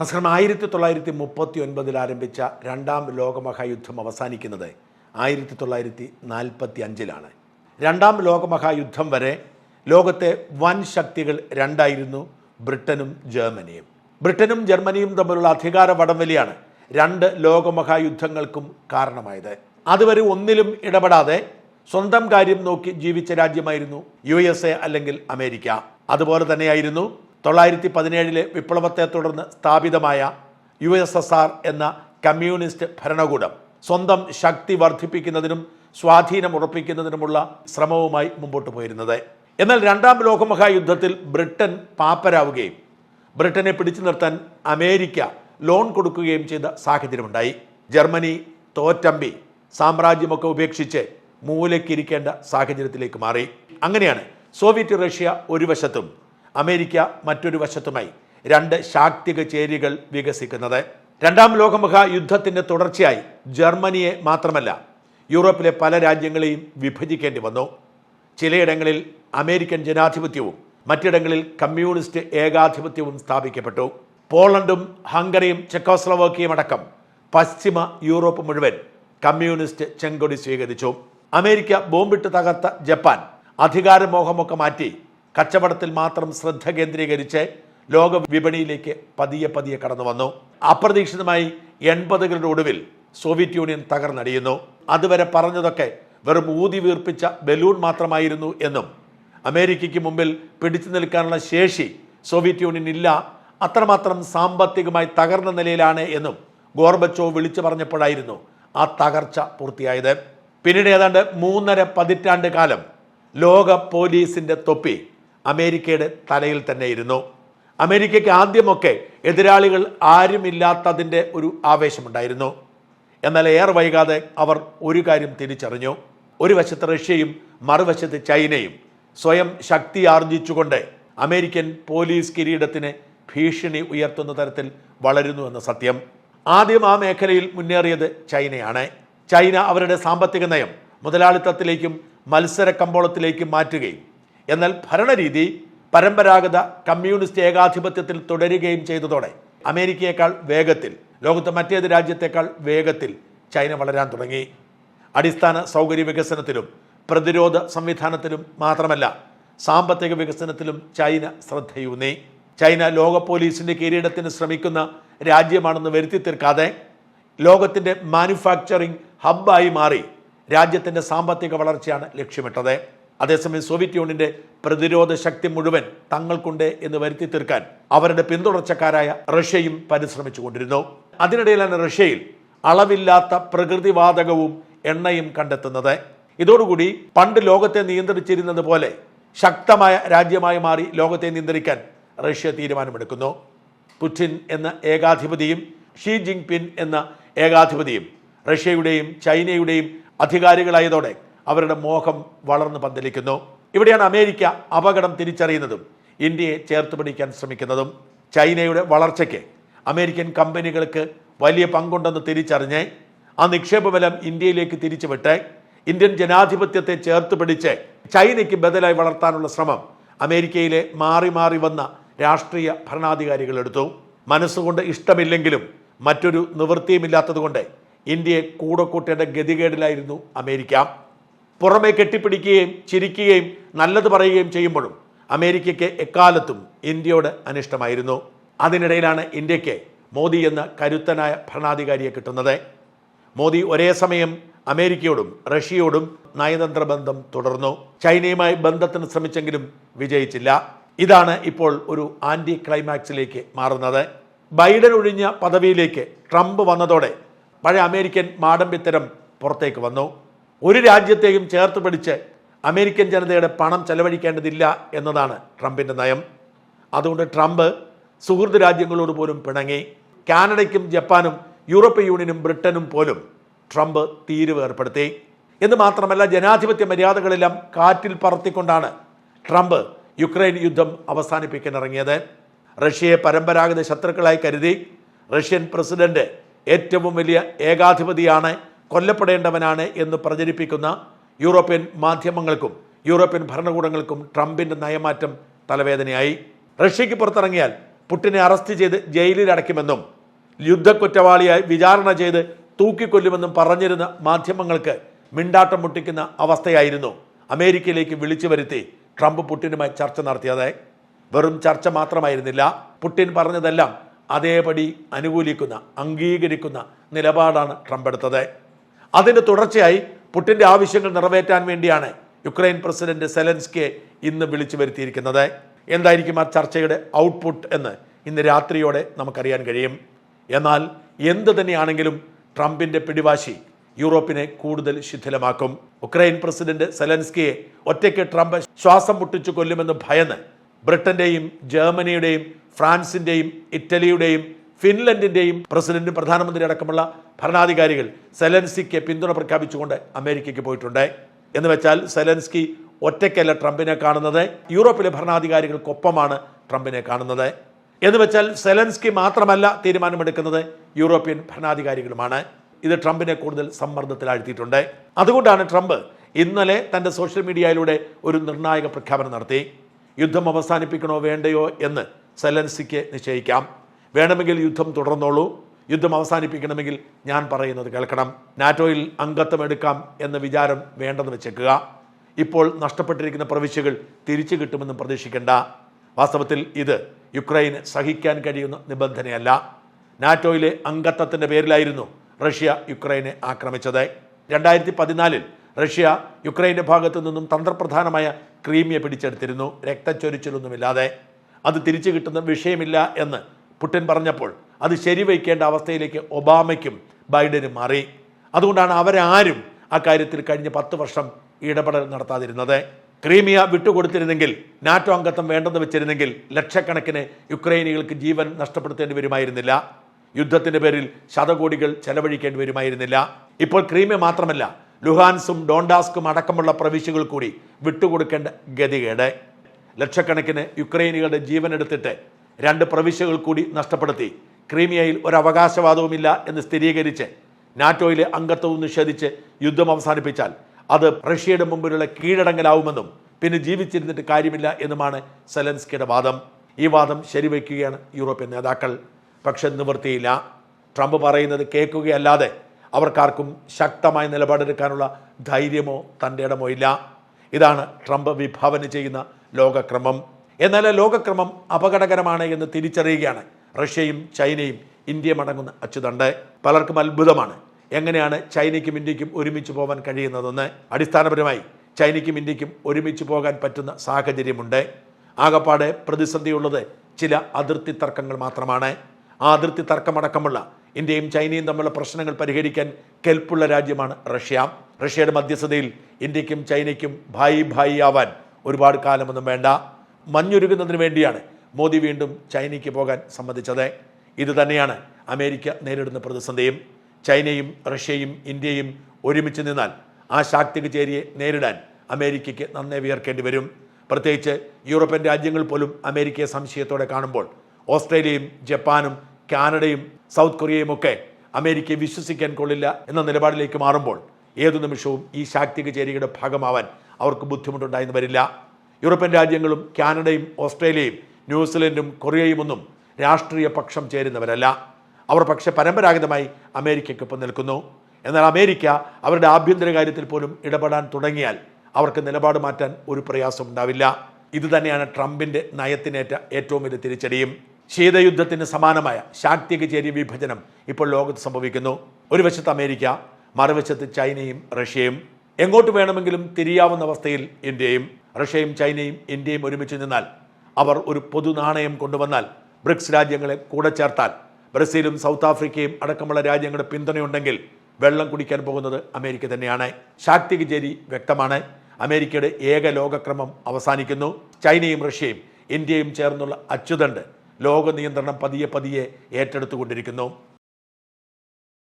നമസ്കാരം ആയിരത്തി തൊള്ളായിരത്തി മുപ്പത്തി ഒൻപതിൽ ആരംഭിച്ച രണ്ടാം ലോകമഹായുദ്ധം അവസാനിക്കുന്നത് ആയിരത്തി തൊള്ളായിരത്തി നാൽപ്പത്തി അഞ്ചിലാണ് രണ്ടാം ലോകമഹായുദ്ധം വരെ ലോകത്തെ വൻ ശക്തികൾ രണ്ടായിരുന്നു ബ്രിട്ടനും ജർമ്മനിയും. ബ്രിട്ടനും ജർമ്മനിയും തമ്മിലുള്ള അധികാര വടംവലിയാണ് രണ്ട് ലോകമഹായുദ്ധങ്ങൾക്കും കാരണമായത്. അതുവരെ ഒന്നിലും ഇടപെടാതെ സ്വന്തം കാര്യം നോക്കി ജീവിച്ച രാജ്യമായിരുന്നു യു അല്ലെങ്കിൽ അമേരിക്ക. അതുപോലെ തന്നെയായിരുന്നു തൊള്ളായിരത്തി പതിനേഴിലെ വിപ്ലവത്തെ തുടർന്ന് സ്ഥാപിതമായ യു എസ് എസ് ആർ എന്ന കമ്മ്യൂണിസ്റ്റ് ഭരണകൂടം സ്വന്തം ശക്തി വർദ്ധിപ്പിക്കുന്നതിനും സ്വാധീനം ഉറപ്പിക്കുന്നതിനുമുള്ള ശ്രമവുമായി മുമ്പോട്ട് പോയിരുന്നത്. എന്നാൽ രണ്ടാം ലോകമഹായുദ്ധത്തിൽ ബ്രിട്ടൻ പാപ്പരാവുകയും ബ്രിട്ടനെ പിടിച്ചു നിർത്താൻ അമേരിക്ക ലോൺ കൊടുക്കുകയും ചെയ്ത സാഹചര്യമുണ്ടായി. ജർമ്മനി തോറ്റമ്പി സാമ്രാജ്യമൊക്കെ ഉപേക്ഷിച്ച് മൂലക്കിരിക്കേണ്ട സാഹചര്യത്തിലേക്ക് മാറി. അങ്ങനെയാണ് സോവിയറ്റ് റഷ്യ ഒരു വശത്തും അമേരിക്ക മറ്റൊരു വശത്തുമായി രണ്ട് ശാക്തിക ചേരികൾ വികസിക്കുന്നത്. രണ്ടാം ലോകമഹാ യുദ്ധത്തിന്റെ തുടർച്ചയായി ജർമ്മനിയെ മാത്രമല്ല യൂറോപ്പിലെ പല രാജ്യങ്ങളെയും വിഭജിക്കേണ്ടി വന്നു. ചിലയിടങ്ങളിൽ അമേരിക്കൻ ജനാധിപത്യവും മറ്റിടങ്ങളിൽ കമ്മ്യൂണിസ്റ്റ് ഏകാധിപത്യവും സ്ഥാപിക്കപ്പെട്ടു. പോളണ്ടും ഹംഗറിയും ചെക്കോസ്ലോവാക്കിയും അടക്കം പശ്ചിമ യൂറോപ്പ് മുഴുവൻ കമ്മ്യൂണിസ്റ്റ് ചെങ്കൊടി സ്വീകരിച്ചു. അമേരിക്ക ബോംബിട്ട് തകർത്ത ജപ്പാൻ അധികാരമോഹമൊക്കെ മാറ്റി കച്ചവടത്തിൽ മാത്രം ശ്രദ്ധ കേന്ദ്രീകരിച്ച് ലോക വിപണിയിലേക്ക് പതിയെ പതിയെ കടന്നു വന്നു. അപ്രതീക്ഷിതമായി എൺപതുകളുടെ ഒടുവിൽ സോവിയറ്റ് യൂണിയൻ തകർന്നടിയുന്നു. അതുവരെ പറഞ്ഞതൊക്കെ വെറും ഊതി വീർപ്പിച്ച ബലൂൺ മാത്രമായിരുന്നു എന്നും അമേരിക്കയ്ക്ക് മുമ്പിൽ പിടിച്ചു നിൽക്കാനുള്ള ശേഷി സോവിയറ്റ് യൂണിയൻ ഇല്ല അത്രമാത്രം സാമ്പത്തികമായി തകർന്ന നിലയിലാണ് എന്നും ഗോർബച്ചോ വിളിച്ചു പറഞ്ഞപ്പോഴായിരുന്നു ആ തകർച്ച പൂർത്തിയായത്. പിന്നീട് ഏതാണ്ട് മൂന്നര പതിറ്റാണ്ട് കാലം ലോക പോലീസിന്റെ തൊപ്പി അമേരിക്കയുടെ തലയിൽ തന്നെ ഇരുന്നു. അമേരിക്കയ്ക്ക് ആദ്യമൊക്കെ എതിരാളികൾ ആരുമില്ലാത്തതിന്റെ ഒരു ആവേശമുണ്ടായിരുന്നു. എന്നാൽ ഏറെ വൈകാതെ അവർ ഒരു കാര്യം തിരിച്ചറിഞ്ഞു. ഒരു വശത്ത് റഷ്യയും മറുവശത്ത് ചൈനയും സ്വയം ശക്തി ആർജിച്ചുകൊണ്ട് അമേരിക്കൻ പോലീസ് കിരീടത്തിന് ഭീഷണി ഉയർത്തുന്ന തരത്തിൽ വളരുന്നു എന്ന സത്യം. ആദ്യം ആ മേഖലയിൽ മുന്നേറിയത് ചൈനയാണ്. ചൈന അവരുടെ സാമ്പത്തിക നയം മുതലാളിത്തത്തിലേക്കും മത്സര കമ്പോളത്തിലേക്കും മാറ്റുകയും എന്നാൽ ഭരണരീതി പരമ്പരാഗത കമ്മ്യൂണിസ്റ്റ് ഏകാധിപത്യത്തിൽ തുടരുകയും ചെയ്തതോടെ അമേരിക്കയേക്കാൾ വേഗത്തിൽ ലോകത്തെ മറ്റേത് രാജ്യത്തേക്കാൾ വേഗത്തിൽ ചൈന വളരാൻ തുടങ്ങി. അടിസ്ഥാന സൗകര്യ വികസനത്തിലും പ്രതിരോധ സംവിധാനത്തിലും മാത്രമല്ല സാമ്പത്തിക വികസനത്തിലും ചൈന ശ്രദ്ധയൂന്നി. ചൈന ലോക പോലീസിന്റെ കിരീടത്തിന് ശ്രമിക്കുന്ന രാജ്യമാണെന്ന് വരുത്തി തീർക്കാതെ ലോകത്തിന്റെ മാനുഫാക്ചറിംഗ് ഹബ്ബായി മാറി രാജ്യത്തിന്റെ സാമ്പത്തിക വളർച്ചയാണ് ലക്ഷ്യമിട്ടത്. അതേസമയം സോവിയറ്റ് യൂണിയന്റെ പ്രതിരോധ ശക്തി മുഴുവൻ തങ്ങൾക്കുണ്ട് എന്ന് വരുത്തി തീർക്കാൻ അവരുടെ പിന്തുടർച്ചക്കാരായ റഷ്യയും പരിശ്രമിച്ചുകൊണ്ടിരുന്നു. അതിനിടയിലാണ് റഷ്യയിൽ അളവില്ലാത്ത പ്രകൃതിവാതകവും എണ്ണയും കണ്ടെത്തുന്നത്. ഇതോടുകൂടി പണ്ട് ലോകത്തെ നിയന്ത്രിച്ചിരുന്നത് പോലെ ശക്തമായ രാജ്യമായി മാറി ലോകത്തെ നിയന്ത്രിക്കാൻ റഷ്യ തീരുമാനമെടുക്കുന്നു. പുടിൻ എന്ന ഏകാധിപതിയും ഷീ ജിങ് പിൻ എന്ന ഏകാധിപതിയും റഷ്യയുടെയും ചൈനയുടെയും അധികാരികളായതോടെ അവരുടെ മോഹം വളർന്നു പന്തലിക്കുന്നു. ഇവിടെയാണ് അമേരിക്ക അപകടം തിരിച്ചറിയുന്നതും ഇന്ത്യയെ ചേർത്ത് പിടിക്കാൻ ശ്രമിക്കുന്നതും ചൈനയുടെ വളർച്ചയ്ക്ക് അമേരിക്കൻ കമ്പനികൾക്ക് വലിയ പങ്കുണ്ടെന്ന് തിരിച്ചറിഞ്ഞ് ആ നിക്ഷേപ ബലം ഇന്ത്യയിലേക്ക് തിരിച്ചുവിട്ട് ഇന്ത്യൻ ജനാധിപത്യത്തെ ചേർത്ത് പിടിച്ച് ചൈനയ്ക്ക് ബദലായി വളർത്താനുള്ള ശ്രമം അമേരിക്കയിലെ മാറി മാറി വന്ന രാഷ്ട്രീയ ഭരണാധികാരികൾ എടുത്തു. മനസ്സുകൊണ്ട് ഇഷ്ടമില്ലെങ്കിലും മറ്റൊരു നിവൃത്തിയുമില്ലാത്തതുകൊണ്ട് ഇന്ത്യയെ കൂടെ കൂട്ടേണ്ട ഗതികേടിലായിരുന്നു അമേരിക്ക. പുറമെ കെട്ടിപ്പിടിക്കുകയും ചിരിക്കുകയും നല്ലത് പറയുകയും ചെയ്യുമ്പോഴും അമേരിക്കയ്ക്ക് എക്കാലത്തും ഇന്ത്യയോട് അനിഷ്ടമായിരുന്നു. അതിനിടയിലാണ് ഇന്ത്യയ്ക്ക് മോദി എന്ന കരുത്തനായ ഭരണാധികാരിയെ കിട്ടുന്നത്. മോദി ഒരേ സമയം അമേരിക്കയോടും റഷ്യയോടും നയതന്ത്ര ബന്ധം തുടർന്നു. ചൈനയുമായി ബന്ധത്തിന് ശ്രമിച്ചെങ്കിലും വിജയിച്ചില്ല. ഇതാണ് ഇപ്പോൾ ഒരു ആന്റി ക്ലൈമാക്സിലേക്ക് മാറുന്നത്. ബൈഡൻ ഒഴിഞ്ഞ പദവിയിലേക്ക് ട്രംപ് വന്നതോടെ പഴയ അമേരിക്കൻ മാടമ്പിത്തരം പുറത്തേക്ക് വന്നു. ഒരു രാജ്യത്തെയും ചേർത്ത് പിടിച്ച് അമേരിക്കൻ ജനതയുടെ പണം ചെലവഴിക്കേണ്ടതില്ല എന്നതാണ് ട്രംപിന്റെ നയം. അതുകൊണ്ട് ട്രംപ് സുഹൃത്ത് രാജ്യങ്ങളോട് പോലും പിണങ്ങി. കാനഡയ്ക്കും ജപ്പാനും യൂറോപ്യൻ യൂണിയനും ബ്രിട്ടനും പോലും ട്രംപ് തീരുവ് ഏർപ്പെടുത്തി. എന്ന് മാത്രമല്ല ജനാധിപത്യ മര്യാദകളെല്ലാം കാറ്റിൽ പറത്തിക്കൊണ്ടാണ് ട്രംപ് യുക്രൈൻ യുദ്ധം അവസാനിപ്പിക്കാൻ ഇറങ്ങിയത് റഷ്യയെ പരമ്പരാഗത ശത്രുക്കളായി കരുതി റഷ്യൻ പ്രസിഡന്റ് ഏറ്റവും വലിയ ഏകാധിപതിയാണ് കൊല്ലപ്പെടേണ്ടവനാണ് എന്ന് പ്രചരിപ്പിക്കുന്ന യൂറോപ്യൻ മാധ്യമങ്ങൾക്കും യൂറോപ്യൻ ഭരണകൂടങ്ങൾക്കും ട്രംപിന്റെ നയമാറ്റം തലവേദനയായി. റഷ്യക്ക് പുറത്തിറങ്ങിയാൽ പുട്ടിനെ അറസ്റ്റ് ചെയ്ത് ജയിലിൽ അടയ്ക്കുമെന്നും യുദ്ധക്കുറ്റവാളിയായി വിചാരണ ചെയ്ത് തൂക്കിക്കൊല്ലുമെന്നും പറഞ്ഞിരുന്ന മാധ്യമങ്ങൾക്ക് മിണ്ടാട്ടം മുട്ടിക്കുന്ന അവസ്ഥയായിരുന്നു അമേരിക്കയിലേക്ക് വിളിച്ചു വരുത്തി ട്രംപ് പുട്ടിനുമായി ചർച്ച നടത്തിയത്. വെറും ചർച്ച മാത്രമായിരുന്നില്ല പുട്ടിൻ പറഞ്ഞതെല്ലാം അതേപടി അനുകൂലിക്കുന്ന അംഗീകരിക്കുന്ന നിലപാടാണ് ട്രംപ് എടുത്തത്. അതിന്റെ തുടർച്ചയായി പുട്ടിന്റെ ആവശ്യങ്ങൾ നിറവേറ്റാൻ വേണ്ടിയാണ് യുക്രൈൻ പ്രസിഡന്റ് സെലൻസ്കിയെ ഇന്ന് വിളിച്ചു വരുത്തിയിരിക്കുന്നത്. എന്തായിരിക്കും ആ ചർച്ചയുടെ ഔട്ട്പുട്ട് എന്ന് ഇന്ന് രാത്രിയോടെ നമുക്കറിയാൻ കഴിയും. എന്നാൽ എന്ത് തന്നെയാണെങ്കിലും ട്രംപിന്റെ പിടിവാശി യൂറോപ്പിനെ കൂടുതൽ ശിഥിലമാക്കും. ഉക്രൈൻ പ്രസിഡന്റ് സെലൻസ്കിയെ ഒറ്റയ്ക്ക് ട്രംപ് ശ്വാസം മുട്ടിച്ചു കൊല്ലുമെന്ന് ഭയന്ന് ബ്രിട്ടന്റെയും ജർമ്മനിയുടെയും ഫ്രാൻസിന്റെയും ഇറ്റലിയുടെയും ഫിൻലൻഡിന്റെയും പ്രസിഡന്റും പ്രധാനമന്ത്രി അടക്കമുള്ള ഭരണാധികാരികൾ സെലൻസ്കിക്ക് പിന്തുണ പ്രഖ്യാപിച്ചുകൊണ്ട് അമേരിക്കയ്ക്ക് പോയിട്ടുണ്ട്. എന്ന് വെച്ചാൽ സെലൻസ്കി ഒറ്റയ്ക്കല്ല ട്രംപിനെ കാണുന്നത്. യൂറോപ്പിലെ ഭരണാധികാരികൾക്കൊപ്പമാണ് ട്രംപിനെ കാണുന്നത്. എന്ന് വെച്ചാൽ സെലൻസ്കി മാത്രമല്ല തീരുമാനമെടുക്കുന്നത് യൂറോപ്യൻ ഭരണാധികാരികളുമാണ്. ഇത് ട്രംപിനെ കൂടുതൽ സമ്മർദ്ദത്തിലാഴ്ത്തിയിട്ടുണ്ട്. അതുകൊണ്ടാണ് ട്രംപ് ഇന്നലെ തന്റെ സോഷ്യൽ മീഡിയയിലൂടെ ഒരു നിർണായക പ്രഖ്യാപനം നടത്തി. യുദ്ധം അവസാനിപ്പിക്കണോ വേണ്ടയോ എന്ന് സെലൻസിക്ക് നിശ്ചയിക്കാം. വേണമെങ്കിൽ യുദ്ധം തുടർന്നോളൂ. യുദ്ധം അവസാനിപ്പിക്കണമെങ്കിൽ ഞാൻ പറയുന്നത് കേൾക്കണം. നാറ്റോയിൽ അംഗത്വം എടുക്കാം എന്ന വിചാരം വേണ്ടെന്ന് വെച്ചേക്കുക. ഇപ്പോൾ നഷ്ടപ്പെട്ടിരിക്കുന്ന പ്രവിശ്യകൾ തിരിച്ചു കിട്ടുമെന്നും പ്രതീക്ഷിക്കേണ്ട. വാസ്തവത്തിൽ ഇത് യുക്രൈന് സഹിക്കാൻ കഴിയുന്ന നിബന്ധനയല്ല. നാറ്റോയിലെ അംഗത്വത്തിന്റെ പേരിലായിരുന്നു റഷ്യ യുക്രൈനെ ആക്രമിച്ചത്. രണ്ടായിരത്തി പതിനാലിൽ റഷ്യ യുക്രൈന്റെ ഭാഗത്തു നിന്നും തന്ത്രപ്രധാനമായ ക്രീമിയെ പിടിച്ചെടുത്തിരുന്നു. രക്തച്ചൊരിച്ചിലൊന്നുമില്ലാതെ അത് തിരിച്ചു കിട്ടുന്ന വിഷയമില്ല എന്ന് പുടിൻ പറഞ്ഞപ്പോൾ അത് ശരിവയ്ക്കേണ്ട അവസ്ഥയിലേക്ക് ഒബാമയ്ക്കും ബൈഡനും മാറി. അതുകൊണ്ടാണ് അവരാരും കാര്യത്തിൽ കഴിഞ്ഞ പത്ത് വർഷം ഇടപെടൽ നടത്താതിരുന്നത്. ക്രീമിയ വിട്ടുകൊടുത്തിരുന്നെങ്കിൽ നാറ്റോ അംഗത്വം വേണ്ടെന്ന് വെച്ചിരുന്നെങ്കിൽ ലക്ഷക്കണക്കിന് യുക്രൈനികൾക്ക് ജീവൻ നഷ്ടപ്പെടുത്തേണ്ടി വരുമായിരുന്നില്ല. യുദ്ധത്തിന്റെ പേരിൽ ശതകോടികൾ ചെലവഴിക്കേണ്ടി വരുമായിരുന്നില്ല. ഇപ്പോൾ ക്രീമിയ മാത്രമല്ല ലുഹാൻസും ഡോണ്ടാസ്കും അടക്കമുള്ള പ്രവിശ്യകൾ കൂടി വിട്ടുകൊടുക്കേണ്ട ഗതികേട്. ലക്ഷക്കണക്കിന് യുക്രൈനികളുടെ ജീവൻ എടുത്തിട്ട് രണ്ട് പ്രവിശ്യകൾ കൂടി നഷ്ടപ്പെടുത്തി. ക്രീമിയയിൽ ഒരു അവകാശവാദവുമില്ല എന്ന് സ്ഥിരീകരിച്ച് നാറ്റോയിലെ അംഗത്വവും നിഷേധിച്ച് യുദ്ധം അവസാനിപ്പിച്ചാൽ അത് റഷ്യയുടെ മുമ്പിലുള്ള കീഴടങ്ങലാവുമെന്നും പിന്നെ ജീവിച്ചിരുന്നിട്ട് കാര്യമില്ല എന്നുമാണ് സെലൻസ്കിയുടെ വാദം. ഈ വാദം ശരിവയ്ക്കുകയാണ് യൂറോപ്യൻ നേതാക്കൾ. പക്ഷെ നിവൃത്തിയില്ല. ട്രംപ് പറയുന്നത് കേൾക്കുകയല്ലാതെ അവർക്കാർക്കും ശക്തമായ നിലപാടെടുക്കാനുള്ള ധൈര്യമോ തന്റെ ഇടമോ ഇല്ല. ഇതാണ് ട്രംപ് വിഭാവന ചെയ്യുന്ന ലോകക്രമം. എന്നാൽ ലോകക്രമം അപകടകരമാണ് എന്ന് തിരിച്ചറിയുകയാണ്. റഷ്യയും ചൈനയും ഇന്ത്യയും അടങ്ങുന്ന അച്ചുതണ്ട് പലർക്കും അത്ഭുതമാണ്. എങ്ങനെയാണ് ചൈനയ്ക്കും ഇന്ത്യക്കും ഒരുമിച്ച് പോകാൻ കഴിയുന്നതെന്ന് അടിസ്ഥാനപരമായി ചൈനയ്ക്കും ഇന്ത്യക്കും ഒരുമിച്ച് പോകാൻ പറ്റുന്ന സാഹചര്യമുണ്ട്. ആകപ്പാടെ പ്രതിസന്ധിയുള്ളത് ചില അതിർത്തി തർക്കങ്ങൾ മാത്രമാണ്. ആ അതിർത്തി തർക്കമടക്കമുള്ള ഇന്ത്യയും ചൈനയും തമ്മിലുള്ള പ്രശ്നങ്ങൾ പരിഹരിക്കാൻ കെൽപ്പുള്ള രാജ്യമാണ് റഷ്യ. റഷ്യയുടെ മധ്യസ്ഥതയിൽ ഇന്ത്യക്കും ചൈനയ്ക്കും ഭായി ഭായി ആവാൻ ഒരുപാട് കാലമൊന്നും വേണ്ട. മഞ്ഞുരുകുന്നതിന് വേണ്ടിയാണ് മോദി വീണ്ടും ചൈനയ്ക്ക് പോകാൻ സമ്മതിച്ചത്. ഇത് തന്നെയാണ് അമേരിക്ക നേരിടുന്ന പ്രതിസന്ധിയും ചൈനയും റഷ്യയും ഇന്ത്യയും ഒരുമിച്ച് നിന്നാൽ ആ ശാക്തിക ചേരിയെ നേരിടാൻ അമേരിക്കയ്ക്ക് നന്നേ വിയർക്കേണ്ടി വരും. പ്രത്യേകിച്ച് യൂറോപ്യൻ രാജ്യങ്ങൾ പോലും അമേരിക്കയെ സംശയത്തോടെ കാണുമ്പോൾ ഓസ്ട്രേലിയയും ജപ്പാനും കാനഡയും സൗത്ത് കൊറിയയും ഒക്കെ അമേരിക്കയെ വിശ്വസിക്കാൻ കൊള്ളില്ല എന്ന നിലപാടിലേക്ക് മാറുമ്പോൾ ഏതു നിമിഷവും ഈ ശാക്തിക ചേരിയുടെ ഭാഗമാവാൻ അവർക്ക് ബുദ്ധിമുട്ടുണ്ടായെന്ന് വരില്ല. യൂറോപ്യൻ രാജ്യങ്ങളും കാനഡയും ഓസ്ട്രേലിയയും ന്യൂസിലൻഡും കൊറിയയും ഒന്നും രാഷ്ട്രീയ പക്ഷം ചേരുന്നവരല്ല. അവർ പക്ഷെ പരമ്പരാഗതമായി അമേരിക്കയ്ക്കൊപ്പം നിൽക്കുന്നു. എന്നാൽ അമേരിക്ക അവരുടെ ആഭ്യന്തര കാര്യത്തിൽ പോലും ഇടപെടാൻ തുടങ്ങിയാൽ അവർക്ക് നിലപാട് മാറ്റാൻ ഒരു പ്രയാസം ഉണ്ടാവില്ല. ഇതുതന്നെയാണ് ട്രംപിന്റെ നയത്തിനേറ്റ ഏറ്റവും വലിയ തിരിച്ചടിയും. ശീതയുദ്ധത്തിന് സമാനമായ ശാക്തിക വിഭജനം ഇപ്പോൾ ലോകത്ത് സംഭവിക്കുന്നു. ഒരു വശത്ത് അമേരിക്ക മറുവശത്ത് ചൈനയും റഷ്യയും. എങ്ങോട്ട് വേണമെങ്കിലും തിരിയാവുന്ന അവസ്ഥയിൽ ഇന്ത്യയും. റഷ്യയും ചൈനയും ഇന്ത്യയും ഒരുമിച്ച് നിന്നാൽ അവർ ഒരു പൊതു നാണയം കൊണ്ടുവന്നാൽ ബ്രിക്സ് രാജ്യങ്ങളെ കൂടെ ചേർത്താൽ ബ്രസീലും സൗത്ത് ആഫ്രിക്കയും അടക്കമുള്ള രാജ്യങ്ങളുടെ പിന്തുണയുണ്ടെങ്കിൽ വെള്ളം കുടിക്കാൻ പോകുന്നത് അമേരിക്ക തന്നെയാണ്. ശാക്തിക ജരി വ്യക്തമാണ്. അമേരിക്കയുടെ ഏക ലോകക്രമം അവസാനിക്കുന്നു. ചൈനയും റഷ്യയും ഇന്ത്യയും ചേർന്നുള്ള അച്യുതണ്ട് ലോക നിയന്ത്രണം പതിയെ പതിയെ ഏറ്റെടുത്തുകൊണ്ടിരിക്കുന്നു.